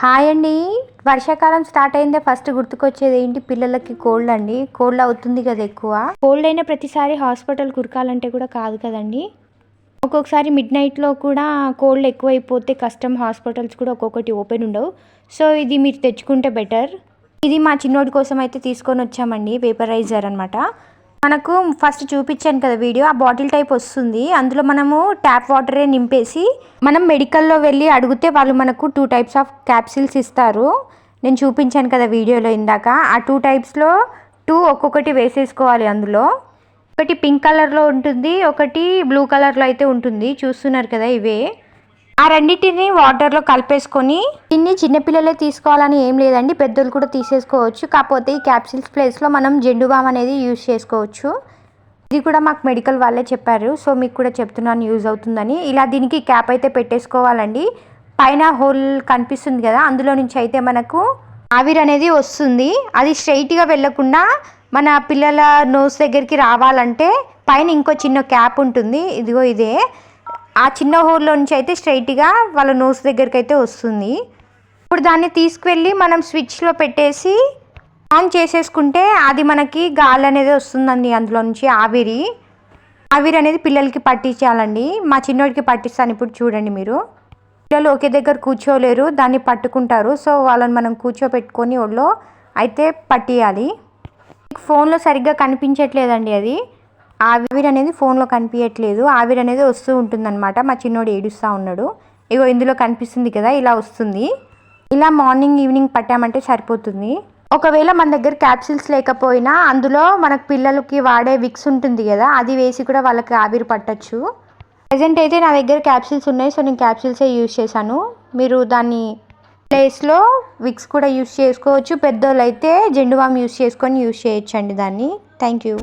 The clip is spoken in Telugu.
హాయ్ అండి. వర్షాకాలం స్టార్ట్ అయిందే ఫస్ట్ గుర్తుకొచ్చేది ఏంటి? పిల్లలకి కోల్డ్ అండి. కోల్డ్ అవుతుంది కదా ఎక్కువ. కోల్డ్ అయిన ప్రతిసారి హాస్పిటల్ కురకాలంటే కూడా కాదు కదండి. ఒక్కొక్కసారి మిడ్ నైట్లో కూడా కోల్డ్ ఎక్కువైపోతే కష్టం. హాస్పిటల్స్ కూడా ఒక్కొక్కటి ఓపెన్ ఉండవు. సో ఇది మీరు తెచ్చుకుంటే బెటర్. ఇది మా చిన్నోడి కోసం అయితే తీసుకొని వచ్చామండి. వేపరైజర్ అనమాట మనకు ఫస్ట్ చూపించాను కదా వీడియో ఆ బాటిల్ టైప్ వస్తుంది. అందులో మనము ట్యాప్ వాటరే నింపేసి మనం మెడికల్లో వెళ్ళి అడిగితే వాళ్ళు మనకు టూ టైప్స్ ఆఫ్ క్యాప్సిల్స్ ఇస్తారు. నేను చూపించాను కదా వీడియోలో ఇందాక. ఆ టూ టైప్స్లో టూ ఒక్కొక్కటి వేసేసుకోవాలి అందులో. ఒకటి పింక్ కలర్లో ఉంటుంది ఒకటి బ్లూ కలర్లో అయితే ఉంటుంది. చూస్తున్నారు కదా ఇవే. ఆ రెండింటిని వాటర్లో కలిపేసుకొని దీన్ని చిన్నపిల్లలే తీసుకోవాలని ఏం లేదండి పెద్దలు కూడా తీసేసుకోవచ్చు. కాకపోతే ఈ క్యాప్సిల్స్ ప్లేస్లో మనం జెండు బామ్ అనేది యూజ్ చేసుకోవచ్చు. ఇది కూడా మాకు మెడికల్ వాళ్ళే చెప్పారు సో మీకు కూడా చెప్తున్నాను యూజ్ అవుతుందని. ఇలా దీనికి క్యాప్ అయితే పెట్టేసుకోవాలండి. పైన హోల్ కనిపిస్తుంది కదా అందులో నుంచి అయితే మనకు ఆవిరి అనేది వస్తుంది. అది స్ట్రైట్గా వెళ్ళకుండా మన పిల్లల నోస్ దగ్గరికి రావాలంటే పైన ఇంకో చిన్న క్యాప్ ఉంటుంది. ఇదిగో ఇదే. ఆ చిన్న హోల్లో నుంచి అయితే స్ట్రైట్గా వాళ్ళ నోస్ దగ్గరికి అయితే వస్తుంది. ఇప్పుడు దాన్ని తీసుకువెళ్ళి మనం స్విచ్లో పెట్టేసి ఆన్ చేసేసుకుంటే అది మనకి గాలి అనేది వస్తుందండి అందులో నుంచి ఆవిరి. ఆవిరి అనేది పిల్లలకి పట్టించాలండి. మా చిన్నోడికి పట్టిస్తాను ఇప్పుడు చూడండి మీరు. పిల్లలు ఒకే దగ్గర కూర్చోలేరు దాన్ని పట్టుకుంటారు. సో వాళ్ళని మనం కూర్చోపెట్టుకొని ఒళ్ళో అయితే పట్టియాలి. ఫోన్లో సరిగ్గా కనిపించట్లేదండి అది. ఆవిరి అనేది ఫోన్లో కనిపించట్లేదు ఆవిరి అనేది వస్తూ ఉంటుందన్నమాట. మా చిన్నోడు ఏడుస్తూ ఉన్నాడు. ఇగో ఇందులో కనిపిస్తుంది కదా ఇలా వస్తుంది. ఇలా మార్నింగ్ ఈవినింగ్ పట్టామంటే సరిపోతుంది. ఒకవేళ మన దగ్గర క్యాప్సిల్స్ లేకపోయినా అందులో మనకు పిల్లలకి వాడే విక్స్ ఉంటుంది కదా అది వేసి కూడా వాళ్ళకి ఆవిరి పట్టచ్చు. ప్రజెంట్ అయితే నా దగ్గర క్యాప్సిల్స్ ఉన్నాయి. సో నేను క్యాప్సిల్సే యూజ్ చేశాను. మీరు దాన్ని ప్లేస్లో విక్స్ కూడా యూజ్ చేసుకోవచ్చు. పెద్దోళ్ళు అయితే జెండువామ్ యూజ్ చేసుకొని యూజ్ చేయొచ్చండి దాన్ని. Thank you.